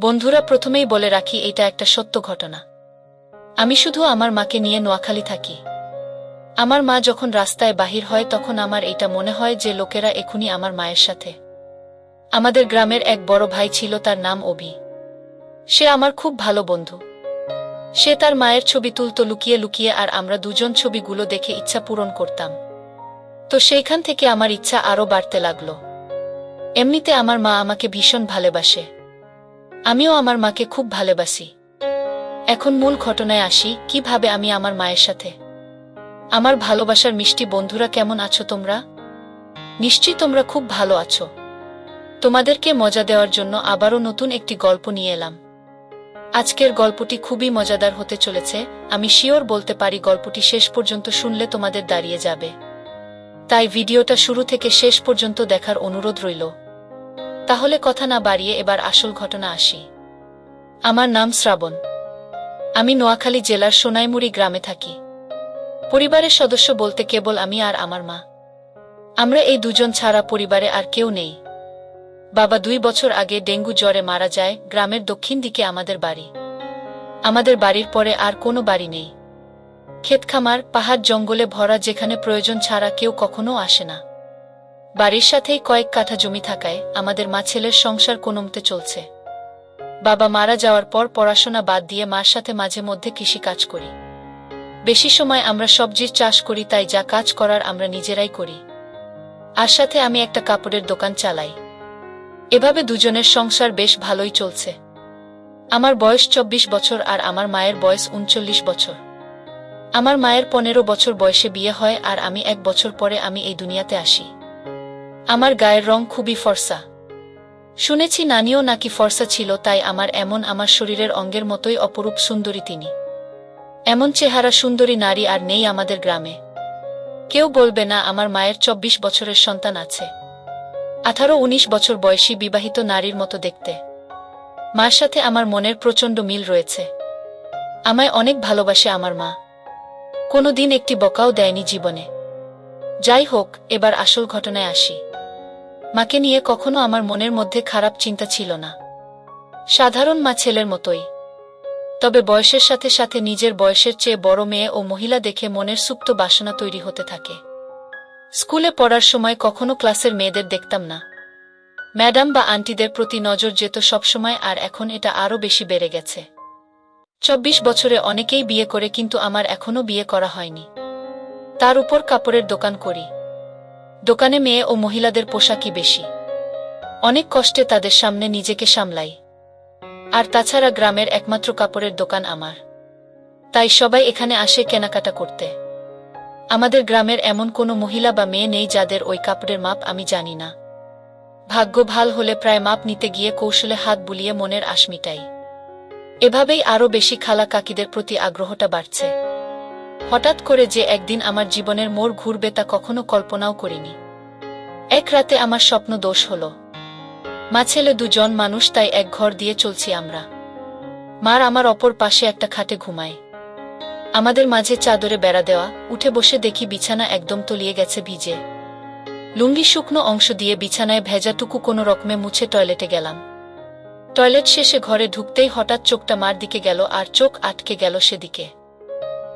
বন্ধুরা প্রথমেই বলে রাখি, এটা একটা সত্য ঘটনা। আমি শুধু আমার মাকে নিয়ে নোয়াখালী থাকি। আমার মা যখন রাস্তায় বাহির হয়, তখন আমার এটা মনে হয় যে লোকেরা এখুনি আমার মায়ের সাথে। আমাদের গ্রামের এক বড় ভাই ছিল, তার নাম অভি। সে আমার খুব ভালো বন্ধু। সে তার মায়ের ছবি তুলত লুকিয়ে লুকিয়ে, আর আমরা দুজন ছবিগুলো দেখে ইচ্ছা পূরণ করতাম। তো সেইখান থেকে আমার ইচ্ছা আরও বাড়তে লাগল। এমনিতে আমার মা আমাকে ভীষণ ভালোবাসে। আমিও আমার মাকে খুব ভালোবাসি। এখন মূল ঘটনায় আসি, কীভাবে আমি আমার মায়ের সাথে। আমার ভালোবাসার মিষ্টি বন্ধুরা কেমন আছো তোমরা? নিশ্চয়ই তোমরা খুব ভালো আছো। তোমাদেরকে মজা দেওয়ার জন্য আবারও নতুন একটি গল্প নিয়ে এলাম। আজকের গল্পটি খুবই মজাদার হতে চলেছে, আমি শিওর বলতে পারি গল্পটি শেষ পর্যন্ত শুনলে তোমাদের দাঁড়িয়ে যাবে। তাই ভিডিওটা শুরু থেকে শেষ পর্যন্ত দেখার অনুরোধ রইল। তাহলে কথা না বাড়িয়ে এবার আসল ঘটনা আসি। আমার নাম শ্রাবণ। আমি নোয়াখালী জেলার সোনাইমুড়ি গ্রামে থাকি। পরিবারের সদস্য বলতে কেবল আমি আর আমার মা। আমরা এই দুজন ছাড়া পরিবারে আর কেউ নেই। বাবা দুই বছর আগে ডেঙ্গু জ্বরে মারা যায় গ্রামের দক্ষিণ দিকে আমাদের বাড়ি। আমাদের বাড়ির পরে আর কোনো বাড়ি নেই। ক্ষেতখামার, পাহাড় জঙ্গলে ভরা যেখানে প্রয়োজন ছাড়া কেউ কখনো আসে না। বাড়ির সাথেই কয়েক কাঠা জমি থাকায় আমাদের মা ছেলের সংসার কোনমতে চলছে। বাবা মারা যাওয়ার পর পড়াশোনা বাদ দিয়ে মার সাথে মাঝে মধ্যে কৃষি কাজ করি। বেশি সময় আমরা সবজির চাষ করি, তাই যা কাজ করার আমরা নিজেরাই করি। আর সাথে আমি একটা কাপড়ের দোকান চালাই। এভাবে দুজনের সংসার বেশ ভালোই চলছে। আমার বয়স চব্বিশ বছর আর আমার মায়ের বয়স উনচল্লিশ বছর। আমার মায়ের পনেরো বছর বয়সে বিয়ে হয় আর আমি এক বছর পরে আমি এই দুনিয়াতে আসি। আমার গায়ের রং খুবই ফর্সা। শুনেছি নানিও নাকি ফর্সা ছিল, তাই আমার এমন আমার শরীরের অঙ্গের মতোই অপরূপ সুন্দরী তিনি। এমন চেহারা সুন্দরী নারী আর নেই আমাদের গ্রামে। কেউ বলবে না, আমার মায়ের চব্বিশ বছরের সন্তান আছে। আঠারো উনিশ বছর বয়সী বিবাহিত নারীর মতো দেখতে। মার সাথে আমার মনের প্রচণ্ড মিল রয়েছে। আমায় অনেক ভালোবাসে আমার মা। কোনো দিন একটি বকাও দেয়নি জীবনে। যাই হোক, এবার আসল ঘটনায় আসি। মাকে নিয়ে কখনো আমার মনের মধ্যে খারাপ চিন্তা ছিল না। সাধারণ মা ছেলের মতোই। তবে বয়সের সাথে সাথে নিজের বয়সের চেয়ে বড় মেয়ে ও মহিলা দেখে মনের সুপ্ত বাসনা তৈরি হতে থাকে। স্কুলে পড়ার সময় কখনো ক্লাসের মেয়েদের দেখতাম না। ম্যাডাম বা আন্টিদের প্রতি নজর যেত সবসময় আর এখন এটা আরও বেশি বেড়ে গেছে। চব্বিশ বছরে অনেকেই বিয়ে করে কিন্তু আমার এখনও বিয়ে করা হয়নি। তার উপর কাপড়ের দোকান করি। দোকানে মেয়ে ও মহিলাদের পোশাকই বেশি। অনেক কষ্টে তাদের সামনে নিজেকে সামলাই। আর তাছাড়া গ্রামের একমাত্র কাপড়ের দোকান আমার। তাই সবাই এখানে আসে কেনাকাটা করতে। আমাদের গ্রামের এমন কোনো মহিলা বা মেয়ে নেই যাদের ওই কাপড়ের মাপ আমি জানি না। ভাগ্য ভালো হলে প্রায় মাপ নিতে গিয়ে কৌশলে হাত বুলিয়ে মনের আশ মিটাই। এভাবেই আরও বেশি খালা কাকিদের প্রতি আগ্রহটা বাড়ছে। হঠাৎ করে যে একদিন আমার জীবনের মোড় ঘুরবে তা কখনো কল্পনাও করিনি। এক রাতে আমার স্বপ্ন দোষ হল। মা ছেলে দুজন মানুষ, তাই এক ঘর দিয়ে চলছি আমরা। মার আমার অপর পাশে একটা খাটে ঘুমায়। আমাদের মাঝে চাদরে বেড়া দেওয়া, উঠে বসে দেখি বিছানা একদম তলিয়ে গেছে ভিজে। লুঙ্গি শুকনো অংশ দিয়ে বিছানায় ভেজাটুকু কোনো রকমে মুছে টয়লেটে গেলাম। টয়লেট শেষে ঘরে ঢুকতেই হঠাৎ চোখটা মার দিকে গেল আর চোখ আটকে গেল সেদিকে।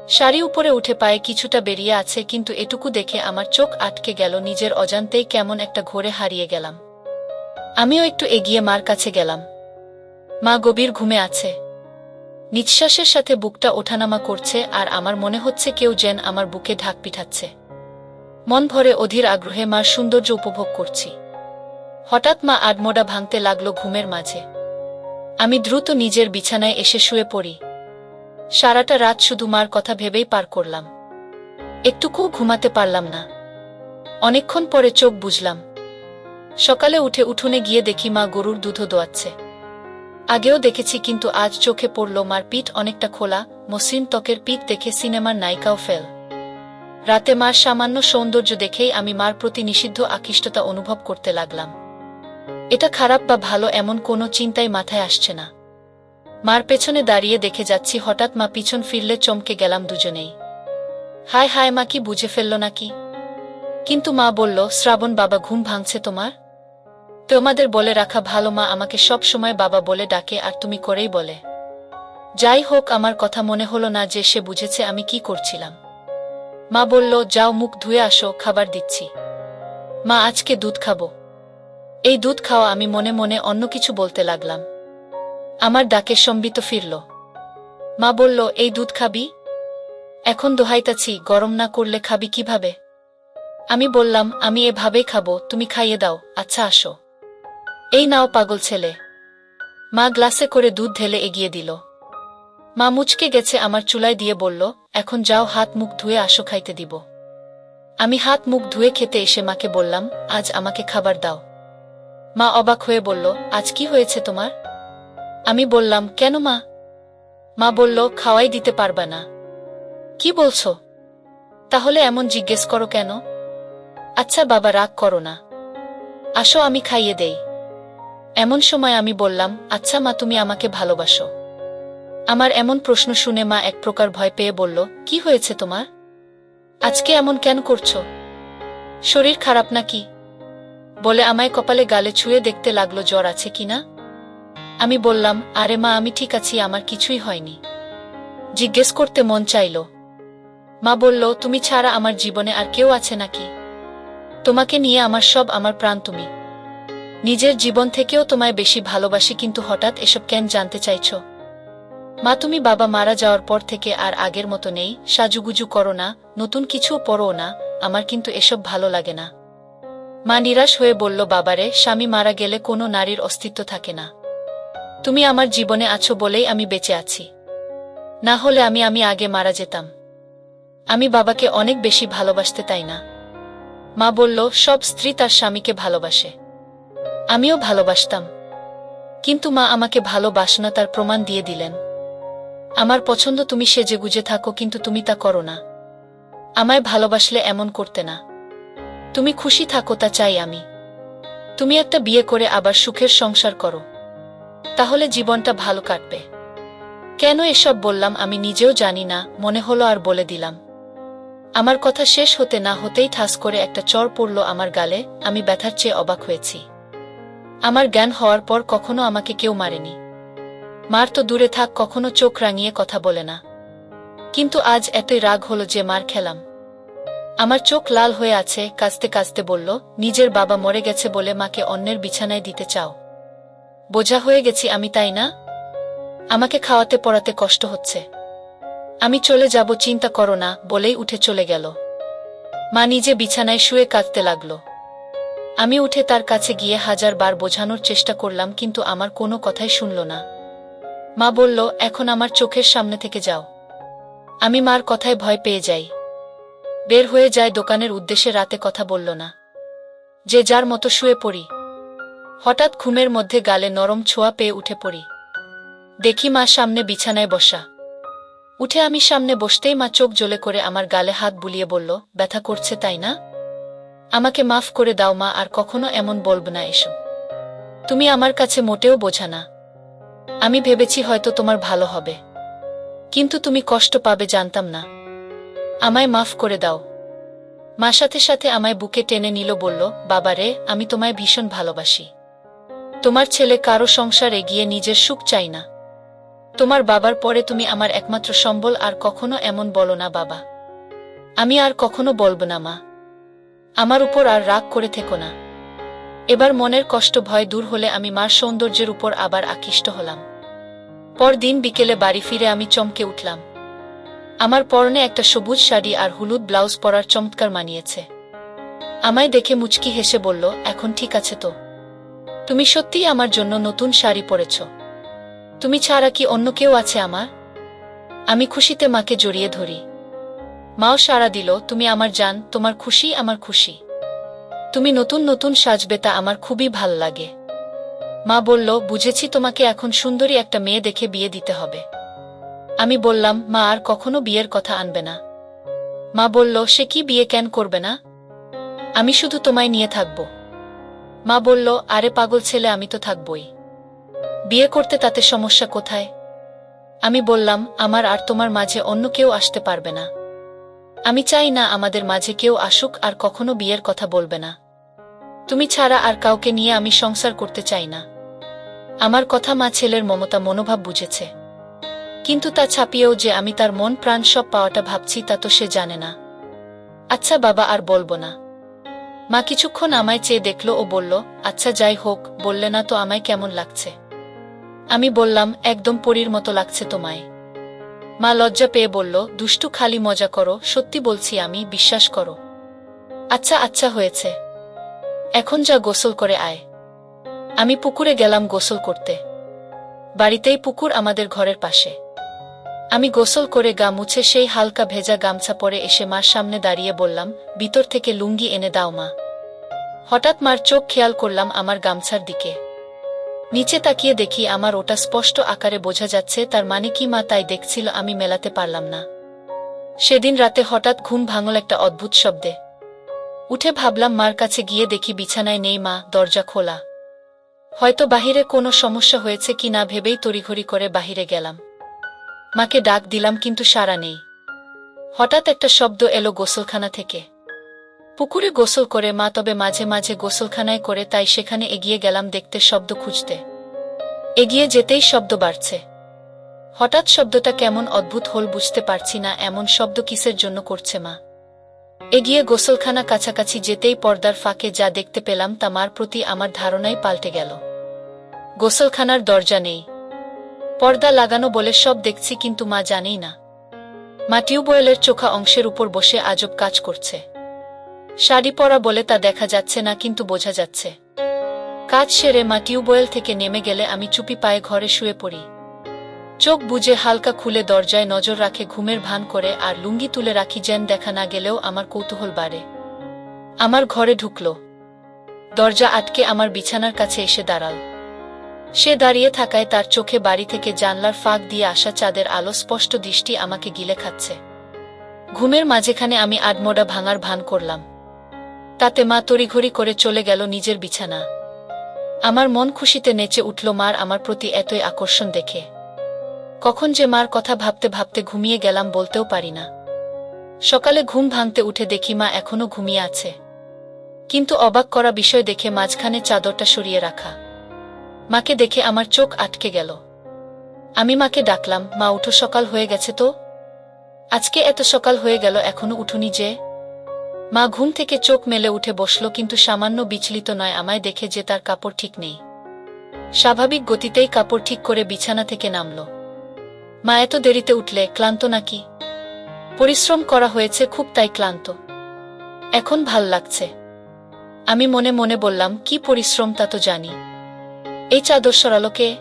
শাড়ি উপরে উঠে পায়ে কিছুটা বেরিয়ে আছে, কিন্তু এটুকু দেখে আমার চোখ আটকে গেল, নিজের অজান্তেই কেমন একটা ঘোরে হারিয়ে গেলাম। আমিও একটু এগিয়ে মার কাছে গেলাম। মা গভীর ঘুমে আছে। নিঃশ্বাসের সাথে বুকটা ওঠানামা করছে, আর আমার মনে হচ্ছে কেউ যেন আমার বুকে ঢাক পিঠাচ্ছে। মন ভরে অধীর আগ্রহে মার সৌন্দর্য উপভোগ করছি। হঠাৎ মা আডমোডা ভাঙতে লাগল ঘুমের মাঝে। আমি দ্রুত নিজের বিছানায় এসে শুয়ে পড়ি। সারাটা রাত শুধু মার কথা ভেবেই পার করলাম। একটুকুও ঘুমাতে পারলাম না। অনেকক্ষণ পরে চোখ বুঝলাম। সকালে উঠে উঠোনে গিয়ে দেখি মা গরুর দুধও দোয়াচ্ছে। আগেও দেখেছি কিন্তু আজ চোখে পড়ল মার পিঠ অনেকটা খোলা, মসৃণ ত্বকের পিঠ দেখে সিনেমার নায়িকাও ফেল। রাতে মার সামান্য সৌন্দর্য দেখেই আমি মার প্রতি নিষিদ্ধ আকৃষ্টতা অনুভব করতে লাগলাম। এটা খারাপ বা ভালো এমন কোনো চিন্তাই মাথায় আসছে না। মার পেছনে দাঁড়িয়ে দেখে যাচ্ছি, হঠাৎ মা পিছন ফিরলে চমকে গেলাম দুজনেই। হায় হায় মা, কি বুঝে ফেলল নাকি? কিন্তু মা বলল, শ্রাবণ বাবা, ঘুম ভাঙছে তোমার? তোমাদের বলে রাখা ভালো মা, আমাকে সব সময় বাবা বলে ডাকে, আর তুমি করেই বলে। যাই হোক, আমার কথা মনে হলো না যে সে বুঝেছে আমি কি করছিলাম। মা বলল, যাও মুখ ধুয়ে আসো, খাবার দিচ্ছি। মা, আজকে দুধ খাব। এই দুধ খাওয়া আমি মনে মনে অন্য কিছু বলতে লাগলাম। আমার ডাকে সম্বিত ফিরল। মা বলল, এই দুধ খাবি? এখন দোহাইতাছি, গরম না করলে খাবি কীভাবে? আমি বললাম, আমি এভাবেই খাব, তুমি খাইয়ে দাও আচ্ছা আসো। এই নাও পাগল ছেলে। মা গ্লাসে করে দুধ ঢেলে এগিয়ে দিল। মা মুচকে গেছে আমার চুলায় দিয়ে বলল, এখন যাও, হাত মুখ ধুয়ে আসো, খাইতে দিব। আমি হাত মুখ ধুয়ে খেতে এসে মাকে বললাম, আজ আমাকে খাবার দাও। মা অবাক হয়ে বলল, আজ কি হয়েছে তোমার? আমি বললাম, কেন মা? মা বলল, খাওয়াই দিতে পারবা না। কি বলছো? তাহলে এমন জিজ্ঞেস করো কেন? আচ্ছা বাবা, রাগ করো না। আসো, আমি খাইয়ে দেই। এমন সময় আমি বললাম আচ্ছা মা, তুমি আমাকে ভালোবাসো। আমার এমন প্রশ্ন শুনে মা এক প্রকার ভয় পেয়ে বলল, কি হয়েছে তোমার? আজকে এমন কেন করছ? শরীর খারাপ নাকি? বলে আমায় কপালে গালে ছুঁয়ে দেখতে লাগল, জ্বর আছে কিনা আমি বললাম, আরে মা, আমি ঠিক আছি, আমার কিছুই হয়নি। জিজ্ঞেস করতে মন চাইল। মা বলল, তুমি ছাড়া আমার জীবনে আর কেউ আছে নাকি? তোমাকে নিয়ে আমার সব আমার প্রাণ তুমি। নিজের জীবন থেকেও তোমায় বেশি ভালোবাসি, কিন্তু হঠাৎ এসব কেন জানতে চাইছ? মা, তুমি বাবা মারা যাওয়ার পর থেকে আর আগের মতো নেই। সাজুগুজু করো না, নতুন কিছুও পড়ো না, আমার কিন্তু এসব ভালো লাগে না। মা নিরাশ হয়ে বলল, বাবারে, স্বামী মারা গেলে কোনো নারীর অস্তিত্ব থাকে না। তুমি আমার জীবনে আছো বলেই আমি বেঁচে আছি। না হলে আমি আমি আগে মারা যেতাম। আমি বাবাকে অনেক বেশি ভালোবাসতে তাই না। মা বলল, সব স্ত্রী তার স্বামীকে ভালোবাসে। আমিও ভালোবাসতাম। কিন্তু মা আমাকে ভালোবাসনা তার প্রমাণ দিয়ে দিলেন। আমার পছন্দ তুমি সেজে গুজে থাকো, কিন্তু তুমি তা করো না। আমায় ভালোবাসলে এমন করতে না। তুমি খুশি থাকো তা চাই আমি। তুমি একটা বিয়ে করে আবার সুখের সংসার করো। তাহলে জীবনটা ভালো কাটবে। কেন এসব বললাম আমি নিজেও জানি না, মনে হলো আর বলে দিলাম। আমার কথা শেষ হতে না হতেই ঠাস করে একটা চর পড়ল আমার গালে, আমি ব্যথার চেয়ে অবাক হয়েছি। আমার জ্ঞান হওয়ার পর কখনো আমাকে কেউ মারেনি। মার তো দূরে থাক, কখনো চোখ রাঙিয়ে কথা বলে না। কিন্তু আজ এতই রাগ হলো যে মার খেলাম। আমার চোখ লাল হয়ে আছে কাঁচতে কাঁচতে বলল, নিজের বাবা মরে গেছে বলে মাকে অন্যের বিছানায় দিতে চাও। বোঝা হয়ে গেছি আমি, তাই না? আমাকে খাওয়াতে পড়াতে কষ্ট হচ্ছে। আমি চলে যাব, চিন্তা করো না, বলেই উঠে চলে গেল। মা নিজে বিছানায় শুয়ে কাঁদতে লাগল। আমি উঠে তার কাছে গিয়ে হাজার বার বোঝানোর চেষ্টা করলাম, কিন্তু আমার কোনো কথাই শুনল না। মা বলল, এখন আমার চোখের সামনে থেকে যাও। আমি মার কথায় ভয় পেয়ে যাই। বের হয়ে যায় দোকানের উদ্দেশ্যে রাতে কথা বলল না। যে যার মতো শুয়ে পড়ি। হঠাৎ ঘুমের মধ্যে গালে নরম ছোঁয়া পেয়ে উঠে পড়ি। দেখি মা সামনে বিছানায় বসা। উঠে আমি সামনে বসতেই মা চোখ জ্বলে করে আমার গালে হাত বুলিয়ে বলল, ব্যথা করছে তাই না? আমাকে মাফ করে দাও মা, আর কখনো এমন বলব না এসো। তুমি আমার কাছে মোটেও বোঝা না। আমি ভেবেছি হয়তো তোমার ভালো হবে। কিন্তু তুমি কষ্ট পাবে জানতাম না। আমায় মাফ করে দাও। মা সাথে সাথে আমায় বুকে টেনে নিল, বলল, বাবারে, আমি তোমায় ভীষণ ভালোবাসি। তোমার ছেলে কারও সংসার এগিয়ে নিজের সুখ চাই না। তোমার বাবার পরে তুমি আমার একমাত্র সম্বল, আর কখনো এমন বলো না বাবা। আমি আর কখনো বলব না, মা। আমার উপর আর রাগ করে থেকো না। এবার মনের কষ্ট ভয় দূর হলে আমি মার সৌন্দর্যের উপর আবার আকৃষ্ট হলাম। পরদিন বিকেলে বাড়ি ফিরে আমি চমকে উঠলাম। আমার পরনে একটা সবুজ শাড়ি আর হলুদ ব্লাউজ পরার চমৎকার মানিয়েছে। আমায় দেখে মুচকি হেসে বলল, এখন ঠিক আছে তো? তুমি সত্যিই আমার জন্য নতুন শাড়ি পরেছ। তুমি ছাড়া কি অন্য কেউ আছে আমার আমি খুশিতে মাকে জড়িয়ে ধরি। মাও সাড়া দিল, তুমি আমার জান, তোমার খুশি আমার খুশি। তুমি নতুন নতুন সাজবে তা আমার খুবই ভালো লাগে। মা বলল, বুঝেছি তোমাকে এখন সুন্দরী একটা মেয়ে দেখে বিয়ে দিতে হবে। আমি বললাম, মা আর কখনো বিয়ের কথা আনবে না। মা বলল, সে কি বিয়ে কেন করবে না? আমি শুধু তোমায় নিয়ে থাকব। মা বলল, আরে পাগল ছেলে, আমি তো থাকবই। বিয়ে করতে তাতে সমস্যা কোথায়? আমি বললাম, আমার আর তোমার মাঝে অন্য কেউ আসতে পারবে না। আমি চাই না আমাদের মাঝে কেউ আসুক আর কখনো বিয়ের কথা বলবে না। তুমি ছাড়া আর কাউকে নিয়ে আমি সংসার করতে চাই না। আমার কথা মা ছেলের মমতা মনোভাব বুঝেছে। কিন্তু তা ছাপিয়েও যে আমি তার মন প্রাণ সব পাওয়াটা ভাবছি তা তো সে জানে না। আচ্ছা বাবা, আর বলব না। মা কিছুক্ষণ আমায় চেয়ে দেখল ও বলল আচ্ছা যাই হোক, বললে না তো আমায় কেমন লাগছে? আমি বললাম, একদম পরীর মতো লাগছে তোমায়। মা লজ্জা পেয়ে বলল, দুষ্টু, খালি মজা করো, সত্যি বলছি আমি, বিশ্বাস করো। আচ্ছা আচ্ছা হয়েছে। এখন যা গোসল করে আয়। আমি পুকুরে গেলাম গোসল করতে। বাড়িতেই পুকুর আমাদের ঘরের পাশে। আমি গোসল করে গা মুছে সেই হালকা ভেজা গামছা পরে এসে মার সামনে দাঁড়িয়ে বললাম, ভিতর থেকে লুঙ্গি এনে দাও মা। হঠাৎ মার চোখ খেয়াল করলাম আমার গামছার দিকে। নিচে তাকিয়ে দেখি আমার ওটা স্পষ্ট আকারে বোঝা যাচ্ছে তার মানে কি মা তাই দেখছিল আমি মেলাতে পারলাম না। সেদিন রাতে হঠাৎ ঘুম ভাঙল একটা অদ্ভুত শব্দে। উঠে ভাবলাম মার কাছে গিয়ে দেখি বিছানায় নেই মা, দরজা খোলা। হয়তো বাহিরে কোনো সমস্যা হয়েছে কি না ভেবেই তড়িঘড়ি করে বাহিরে গেলাম। মাকে ডাক দিলাম কিন্তু সাড়া নেই। হঠাৎ একটা শব্দ এলো গোসলখানা থেকে। পুকুরে গোসল করে মা তবে মাঝে মাঝে গোসলখানায় করে তাই সেখানে এগিয়ে গেলাম দেখতে শব্দ খুঁজতে। এগিয়ে যেতেই শব্দ বাড়ছে। হঠাৎ শব্দটা কেমন অদ্ভুত হল বুঝতে পারছি না, এমন শব্দ কিসের জন্য করছে মা? এগিয়ে গোসলখানা কাছাকাছি যেতেই পর্দার ফাঁকে যা দেখতে পেলাম তা মার প্রতি আমার ধারণাই পাল্টে গেল। গোসলখানার দরজা নেই। পর্দা লাগানো বলে সব দেখছি কিন্তু মা জানেই না। মা টিউবওয়েলের চোখা অংশের উপর বসে আজব কাজ করছে। শাড়ি পরা বলে তা দেখা যাচ্ছে না কিন্তু বোঝা যাচ্ছে। কাজ সেরে মা টিউবওয়েল থেকে নেমে গেলে আমি চুপি পায়ে ঘরে শুয়ে পড়ি। চোখ বুজে হালকা খুলে দরজায় নজর রাখে ঘুমের ভান করে আর লুঙ্গি তুলে রাখি যেন দেখা না গেলেও আমার কৌতূহল বাড়ে। আমার ঘরে ঢুকল। দরজা আটকে আমার বিছানার কাছে এসে দাঁড়াল। সে দাঁড়িয়ে থাকায় তার চোখে বাড়ি থেকে জানলার ফাঁক দিয়ে আসা চাঁদের আলো স্পষ্ট দৃষ্টি আমাকে গিলে খাচ্ছে। ঘুমের মাঝেখানে আমি আডমোডা ভাঙার ভান করলাম। তাতে মা তড়িঘড়ি করে চলে গেল নিজের বিছানা। আমার মন খুশিতে নেচে উঠল মার আমার প্রতি এতই আকর্ষণ দেখে। কখন যে মার কথা ভাবতে ভাবতে ঘুমিয়ে গেলাম বলতেও পারি না। সকালে ঘুম ভাঙতে উঠে দেখি মা এখনও ঘুমিয়ে আছে। কিন্তু অবাক করা বিষয় দেখে মাঝখানে চাদরটা সরিয়ে রাখা। মাকে দেখে আমার চোখ আটকে গেল। আমি মাকে ডাকলাম, মা, উঠো, সকাল হয়ে গেছে তো? আজকে এত সকাল হয়ে গেল এখনও উঠুনি যে? মা ঘুম থেকে চোখ মেলে উঠে বসল, কিন্তু সামান্য বিচলিত নয়, আমায় দেখে যে তার কাপড় ঠিক নেই। স্বাভাবিক গতিতেই কাপড় ঠিক করে বিছানা থেকে নামল। মা, এত দেরিতে উঠলে, ক্লান্ত নাকি? পরিশ্রম করা হয়েছে, খুব তাই ক্লান্ত। এখন ভালো লাগছে। আমি মনে মনে বললাম, কি পরিশ্রম তা তো জানি। এই চাদর সরালো কে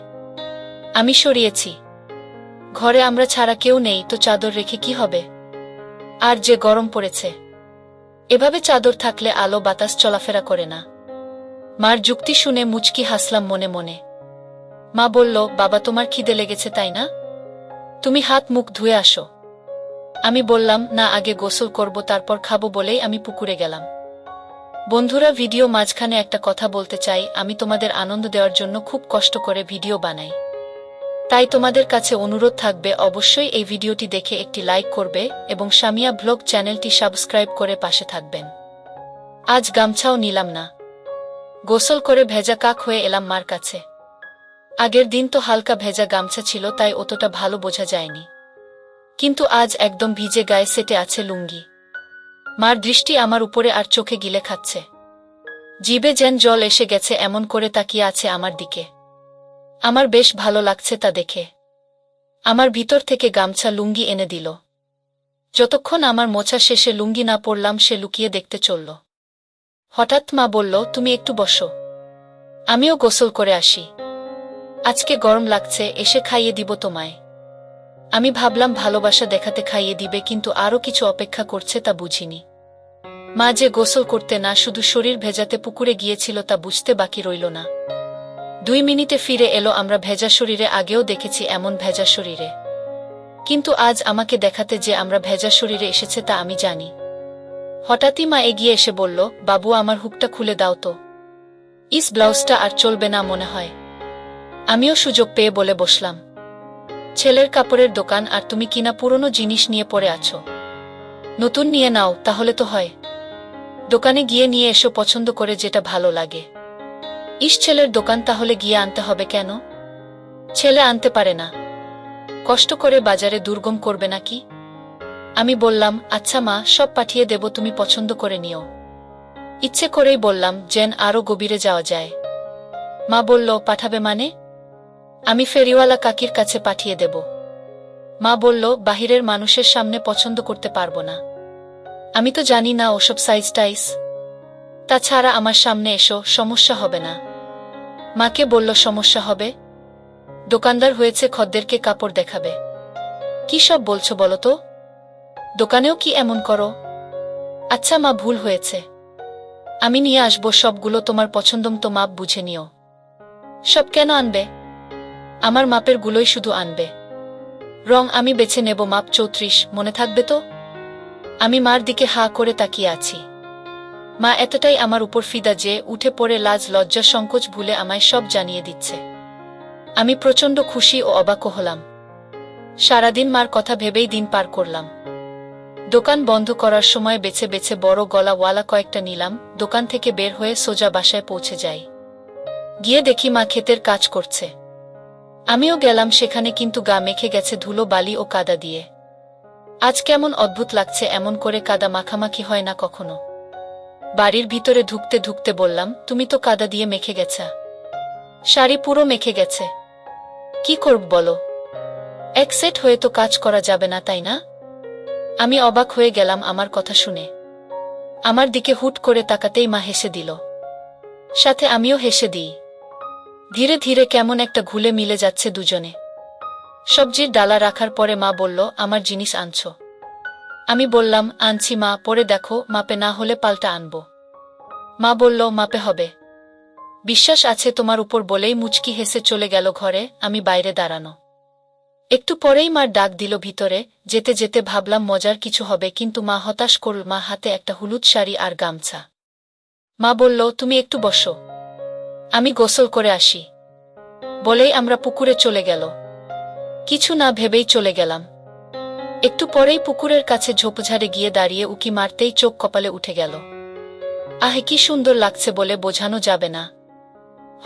আমি সরিয়েছি। ঘরে আমরা ছাড়া কেউ নেই, তো চাদর রেখে কি হবে? আর যে গরম পড়েছে। এভাবে চাদর থাকলে আলো বাতাস চলাফেরা করে না। মার যুক্তি শুনে মুচকি হাসলাম মনে মনে। মা বলল, বাবা, তোমার খিদে লেগেছে, তাই না? তুমি হাত মুখ ধুয়ে আসো। আমি বললাম, না, আগে গোসল করব, তারপর খাব বলেই আমি পুকুরে গেলাম। বন্ধুরা, ভিডিও মাঝখানে একটা কথা বলতে চাই। আমি তোমাদের আনন্দ দেওয়ার জন্য খুব কষ্ট করে ভিডিও বানাই। তাই তোমাদের কাছে অনুরোধ থাকবে, অবশ্যই এই ভিডিওটি দেখে একটি লাইক করবে এবং সামিয়া ব্লগ চ্যানেলটি সাবস্ক্রাইব করে পাশে থাকবেন। আজ গামছাও নিলাম না। গোসল করে ভেজা কাক হয়ে এলাম মার কাছে। আগের দিন তো হালকা ভেজা গামছা ছিল, তাই অতটা ভালো বোঝা যায়নি। কিন্তু আজ একদম ভিজে গায়ে সেটে আছে লুঙ্গি। মার দৃষ্টি আমার উপরে আর চোখে গিলে খাচ্ছে। জিবে যেন জল এসে গেছে, এমন করে তাকিয়ে আছে আমার দিকে। আমার বেশ ভালো লাগছে তা দেখে। আমার ভিতর থেকে গামছা লুঙ্গি এনে দিল। যতক্ষণ আমার মোছা শেষে লুঙ্গি না পড়লাম সে লুকিয়ে দেখতে চলল। হঠাৎ মা বলল, তুমি একটু বসো। আমিও গোসল করে আসি। আজকে গরম লাগছে, এসে খাইয়ে দিব তোমায়। আমি ভাবলাম ভালোবাসা দেখাতে খাইয়ে দিবে, কিন্তু আরও কিছু অপেক্ষা করছে তা বুঝিনি। মা যে গোসল করতে না, শুধু শরীর ভেজাতে পুকুরে গিয়েছিল তা বুঝতে বাকি রইল না। দুই মিনিটে ফিরে এলো, আমরা ভেজা শরীরে, আগেও দেখেছি এমন ভেজা শরীরে। কিন্তু আজ আমাকে দেখাতে যে আমরা ভেজা শরীরে এসেছে তা আমি জানি। হঠাৎই মা এগিয়ে এসে বলল, বাবু, আমার হুকটা খুলে দাও তো। ইস, ব্লাউজটা আর চলবে না মনে হয়। আমিও সুযোগ পেয়ে বলে বসলাম। ছেলের কাপড়ের দোকান আর তুমি কিনা পুরনো জিনিস নিয়ে পড়ে আছো। নতুন নিয়ে নাও, তাহলে তো হয়। দোকানে গিয়ে নিয়ে এসো পছন্দ করে যেটা ভালো লাগে। ইস ছেলের দোকান তাহলে গিয়ে আনতে হবে কেন? ছেলে আনতে পারে না। কষ্ট করে বাজারে দুর্গম করবে নাকি? আমি বললাম আচ্ছা মা, সব পাঠিয়ে দেব, তুমি পছন্দ করে নিও। ইচ্ছে করেই বললাম, যেন আরও গভীরে যাওয়া যায়। মা বলল, পাঠাবে মানে? আমি ফেরিওয়ালা কাকির কাছে পাঠিয়ে দেব। মা বলল, বাহিরের মানুষের সামনে পছন্দ করতে পারব না। আমি তো জানি না ওসব সাইজ টাইস তাছাড়া আমার সামনে এসো, সমস্যা হবে না। মাকে বলল, সমস্যা হবে? দোকানদার হয়েছে, খদ্দেরকে কাপড় দেখাবে। কি সব বলছো বলো তো? দোকানেও কি এমন করো? আচ্ছা মা, ভুল হয়েছে। আমি নিয়ে আসব সবগুলো, তোমার পছন্দমতো মাপ বুঝে নিও। সব কেন আনবে? আমার মাপের গুলোই শুধু আনবে। রং আমি বেছে নেব মাপ চৌত্রিশ, মনে থাকবে তো? আমি মার দিকে হা করে তাকিয়ে আছি। মা এতটাই আমার উপর ফিদা যে উঠে পড়ে লাজ, লজ্জা, সংকোচ ভুলে আমায় সব জানিয়ে দিচ্ছে। আমি প্রচণ্ড খুশি ও অবাক হলাম। সারাদিন মার কথা ভেবেই দিন পার করলাম। দোকান বন্ধ করার সময় বেছে বেছে বড় গলা ওয়ালা কয়েকটা নিলাম, দোকান থেকে বের হয়ে সোজা বাসায় পৌঁছে যাই। গিয়ে দেখি মা ক্ষেতের কাজ করছে। আমিও গেলাম সেখানে কিন্তু গা মেখে গেছে ধুলো, বালি ও কাদা দিয়ে। আজ কেমন অদ্ভুত লাগছে এমন করে কাদা মাখামাখি হয় না কখনো। বাড়ির ভিতরে ঢুকতে ঢুকতে বললাম, তুমি তো কাদা দিয়ে মেখে গেছা। শাড়ি পুরো মেখে গেছে। কি করব বলো? এক সেট হয়ে তো কাজ করা যাবে না, তাই না? আমি অবাক হয়ে গেলাম আমার কথা শুনে। আমার দিকে হুট করে তাকাতেই মা হেসে দিল। সাথে আমিও হেসে দিই। ধীরে ধীরে কেমন একটা ঘুলে মিলে যাচ্ছে দুজনে। সবজির ডালা রাখার পরে মা বলল, আমার জিনিস আনছো। আমি বললাম, আনছি মা, পরে দেখো, মাপে না হলে পাল্টা আনব। মা বলল, মাপে হবে। বিশ্বাস আছে তোমার উপর বলেই মুচকি হেসে চলে গেল ঘরে, আমি বাইরে দাঁড়ানো। একটু পরেই মার ডাক দিল ভিতরে, যেতে যেতে ভাবলাম মজার কিছু হবে, কিন্তু মা হতাশ করল, মা, হাতে একটা হলুদ শাড়ি আর গামছা। মা বলল, তুমি একটু বসো। আমি গোসল করে আসি। বলেই আমরা পুকুরে চলে গেল। কিছু না ভেবেই চলে গেলাম। একটু পরেই পুকুরের কাছে ঝোপঝাড়ে গিয়ে দাঁড়িয়ে উকি মারতেই চোখ কপালে উঠে গেল। আহে কি সুন্দর লাগছে বলে বোঝানো যাবে না।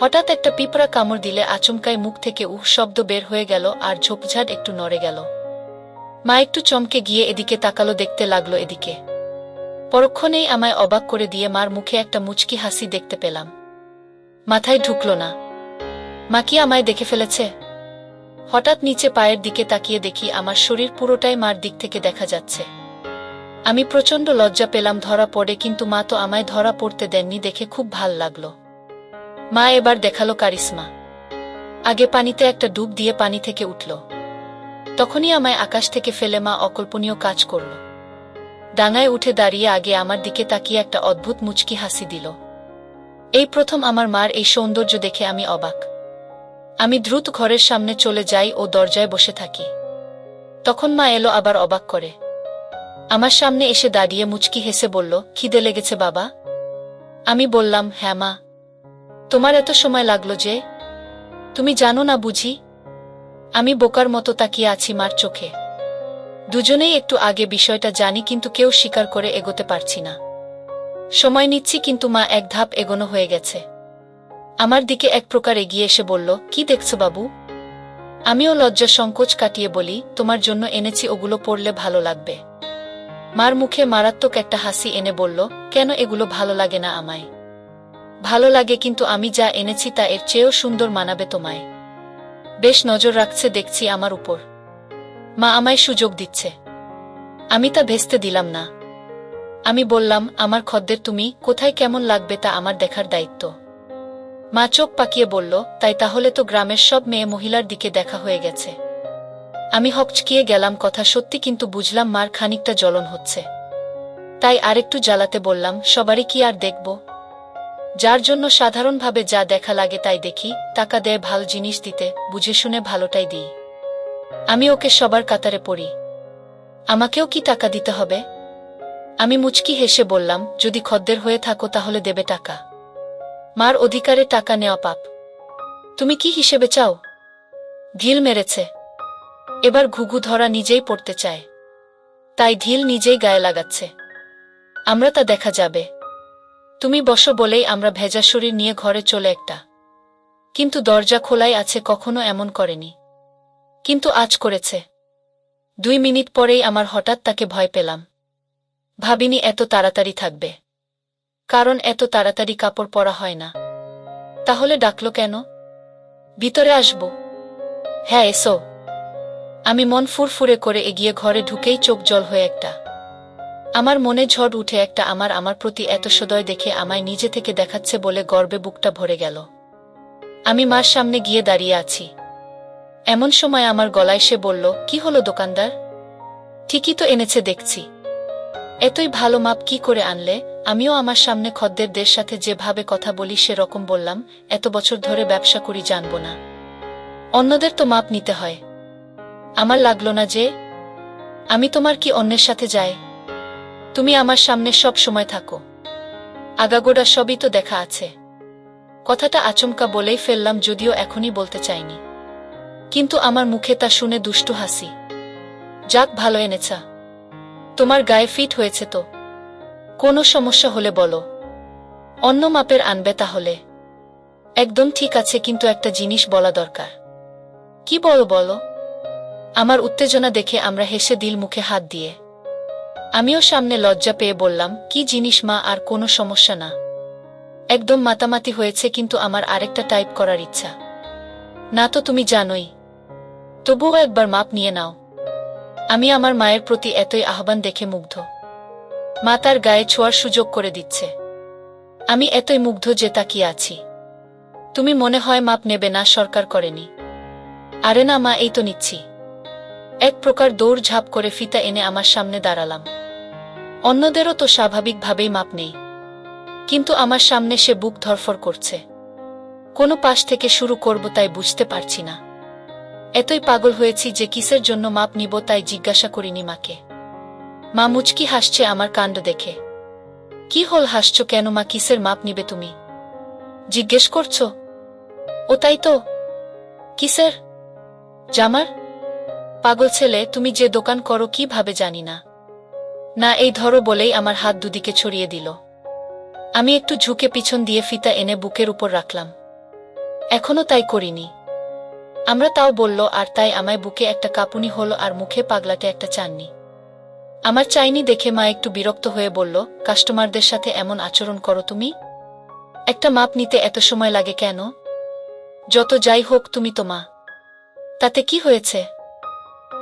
হঠাৎ একটা পিঁপড়া কামড় দিলে আচমকায় মুখ থেকে উহ শব্দ বের হয়ে গেল আর ঝোপঝাড় একটু নড়ে গেল। মা একটু চমকে গিয়ে এদিকে তাকালো দেখতে লাগল এদিকে। পরক্ষণেই আমায় অবাক করে দিয়ে মার মুখে একটা মুচকি হাসি দেখতে পেলাম। মাথায় ঢুকল না। মা কি আমায় দেখে ফেলেছে? হঠাৎ নিচে পায়ের দিকে তাকিয়ে দেখি আমার শরীর পুরোটাই মার দিক থেকে দেখা যাচ্ছে। আমি প্রচণ্ড লজ্জা পেলাম ধরা পড়ে কিন্তু মা তো আমায় ধরা পড়তে দেননি দেখে খুব ভালো লাগল। মা এবার দেখাল কারিশ্মা। আগে পানিতে একটা ডুব দিয়ে পানি থেকে উঠল। তখনই আমায় আকাশ থেকে ফেলে মা অকল্পনীয় কাজ করল। ডাঙায় উঠে দাঁড়িয়ে আগে আমার দিকে তাকিয়ে একটা অদ্ভুত মুচকি হাসি দিল। এই প্রথম আমার মার এই সৌন্দর্য দেখে আমি অবাক। আমি দ্রুত ঘরের সামনে চলে যাই ও দরজায় বসে থাকি। তখন মা এলো আবার অবাক করে। আমার সামনে এসে দাঁড়িয়ে মুচকি হেসে বলল, খিদে লেগেছে বাবা? আমি বললাম হ্যাঁ মা। তোমার এত সময় লাগল যে, তুমি জানো না বুঝি? আমি বোকার মতো তাকিয়ে আছি মার চোখে। দুজনেই একটু আগে বিষয়টা জানি, কিন্তু কেউ স্বীকার করে এগোতে পারছি না। সময় নিচ্ছি কিন্তু মা এক ধাপ এগোনো হয়ে গেছে। আমার দিকে এক প্রকার এগিয়ে এসে বলল, কি দেখছ বাবু? আমিও লজ্জা সংকোচ কাটিয়ে বলি, তোমার জন্য এনেছি ওগুলো পড়লে ভালো লাগবে। মার মুখে মারাত্মক একটা হাসি এনে বলল, কেন এগুলো ভালো লাগে না আমায়? ভালো লাগে কিন্তু আমি যা এনেছি তা এর চেয়েও সুন্দর মানাবে তোমায়। বেশ নজর রাখছে দেখছি আমার উপর। মা আমায় সুযোগ দিচ্ছে। আমি তা ভেস্তে দিলাম না। আমি বললাম, আমার খদ্দের তুমি কোথায় কেমন লাগবে তা আমার দেখার দায়িত্ব। মা চোখ পাকিয়ে বলল, তাই তাহলে তো গ্রামের সব মেয়ে মহিলার দিকে দেখা হয়ে গেছে। আমি হকচকিয়ে গেলাম কথা সত্যি কিন্তু বুঝলাম মার খানিকটা জ্বলন হচ্ছে। তাই আরেকটু জ্বালাতে বললাম, সবারই কি আর দেখব? যার জন্য সাধারণভাবে যা দেখা লাগে তাই দেখি, টাকা দেয় ভালো জিনিস দিতে, বুঝে শুনে ভালোটাই দিই। আমি ওকে সবার কাতারে পড়ি। আমাকেও কি টাকা দিতে হবে? আমি মুচকি হেসে বললাম, যদি খদ্দের হয়ে থাকো তাহলে দেবে টাকা। মার অধিকারে টাকা নেওয়া পাপ। তুমি কি হিসেবে চাও? ঢিল মেরেছে। এবার ঘুঘু ধরা নিজেই পড়তে চায়। তাই ঢিল নিজেই গায়ে লাগাচ্ছে। আমরা তা দেখা যাবে। তুমি বসো বলেই আমরা ভেজা শরীর নিয়ে ঘরে চলে একটা। কিন্তু দরজা খোলাই আছে কখনো এমন করেনি। কিন্তু আজ করেছে। দুই মিনিট পরেই আমার হঠাৎ তাকে ভয় পেলাম। ভাবিনি এত তাড়াতাড়ি থাকবে। কারণ এত তাড়াতাড়ি কাপড় পরা হয় না। তাহলে ডাকলো কেন? ভিতরে আসব। হ্যাঁ এসো। আমি মন ফুরফুরে করে এগিয়ে ঘরে ঢুকেই চোখ জল হয়ে একটা। আমার মনে ঝড় উঠে একটা আমার আমার প্রতি এত সদয় দেখে আমায় নিজে থেকে দেখাচ্ছে বলে গর্বে বুকটা ভরে গেল। আমি মার সামনে গিয়ে দাঁড়িয়ে আছি। এমন সময় আমার গলায় সে বলল, কি হলো দোকানদার? ঠিকই তো এনেছে দেখছি। এতই ভালো মাপ কি করে আনলে? আমিও আমার সামনে খদ্দেরদের সাথে যেভাবে কথা বলি সেরকম বললাম, এত বছর ধরে ব্যবসা করি, জানব না। অন্যদের তো মাপ নিতে হয়। আমার লাগল না যে, আমি তোমার কি অন্যের সাথে যাই? তুমি আমার সামনে সব সময় থাকো। আগাগোড়া সবই তো দেখা আছে। কথাটা আচমকা বলেই ফেললাম, যদিও এখনই বলতে চাইনি। কিন্তু আমার মুখে তা শুনে দুষ্টু হাসি। যাক, ভালো এনেছা। তোমার গায়ে ফিট হয়েছে তো। কোনো সমস্যা হলে বলো। অন্য মাপের আনবে তাহলে। একদম ঠিক আছে, কিন্তু একটা জিনিস বলা দরকার। কি বলো বলো? আমার উত্তেজনা দেখে আমরা হেসে দিল মুখে হাত দিয়ে। আমিও সামনে লজ্জা পেয়ে বললাম, কি জিনিস মা, আর কোনো সমস্যা না। একদম মাতামাতি হয়েছে, কিন্তু আমার আরেকটা টাইপ করার ইচ্ছা। না তো তুমি জানোই। তবুও একবার মাপ নিয়ে নাও। আমি আমার মায়ের প্রতি এতই আহ্বান দেখে মুগ্ধ। মা তার গায়ে ছোঁয়ার সুযোগ করে দিচ্ছে। আমি এতই মুগ্ধ যে তাকিয়ে আছি। তুমি মনে হয় মাপ নেবে না, সরকার করেনি। আরে না মা, এই তো নিচ্ছি। এক প্রকার দৌড় ঝাঁপ করে ফিতা এনে আমার সামনে দাঁড়ালাম। অন্যদেরও তো স্বাভাবিকভাবেই মাপ নেই। কিন্তু আমার সামনে সে বুক ধরফর করছে। কোনো পাশ থেকে শুরু করব তাই বুঝতে পারছি না। এতই পাগল হয়েছি যে কিসের জন্য মাপ নিব তাই জিজ্ঞাসা করিনি মাকে। মা মুচকি হাসছে আমার কাণ্ড দেখে। কি হল হাসছ কেন মা, কিসের মাপ নিবে তুমি? জিজ্ঞেস করছ? ও তাই তো। কিসের? জামার? পাগল ছেলে, তুমি যে দোকান করো কীভাবে জানি না। না, এই ধরো বলেই আমার হাত দুদিকে ছড়িয়ে দিল। আমি একটু ঝুঁকে পিছন দিয়ে ফিতা এনে বুকের উপর রাখলাম। এখনও তাই করিনি। আমরা তাও বলল, আর তাই আমায় বুকে একটা কাপুনি হলো আর মুখে পাগলাটে একটা চাননি। আমার চাইনি দেখে মা একটু বিরক্ত হয়ে বলল, কাস্টমারদের সাথে এমন আচরণ করো তুমি? একটা মাপ নিতে এত সময় লাগে কেন? যত যাই হোক তুমি তো মা। তাতে কি হয়েছে?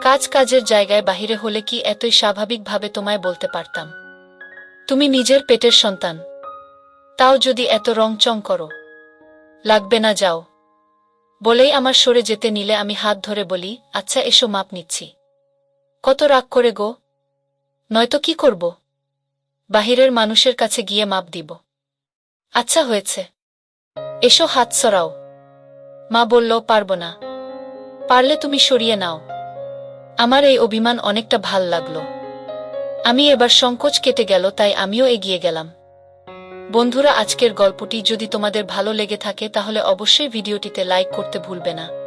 কাজ কাজের জায়গায় বাহিরে হলে কি এতই স্বাভাবিকভাবে তোমায় বলতে পারতাম? তুমি নিজের পেটের সন্তান। তাও যদি এত রংচং করো। লাগবে না যাও। বলেই আমার সরে যেতে নিলে আমি হাত ধরে বলি আচ্ছা এসো, মাপ নিচ্ছি। কত রাগ করে গো। নয়তো কি করব? বাহিরের মানুষের কাছে গিয়ে মাপ দিব। আচ্ছা হয়েছে। এসো, হাত সরাও। মা বলল, পারব না। পারলে তুমি সরিয়ে নাও। আমার এই অভিমান অনেকটা ভালো লাগল। আমি এবার সংকোচ কেটে গেল, তাই আমিও এগিয়ে গেলাম। বন্ধুরা, আজকের গল্পটি যদি তোমাদের ভালো লেগে থাকে, তাহলে অবশ্যই ভিডিওটিতে লাইক করতে ভুলবে না।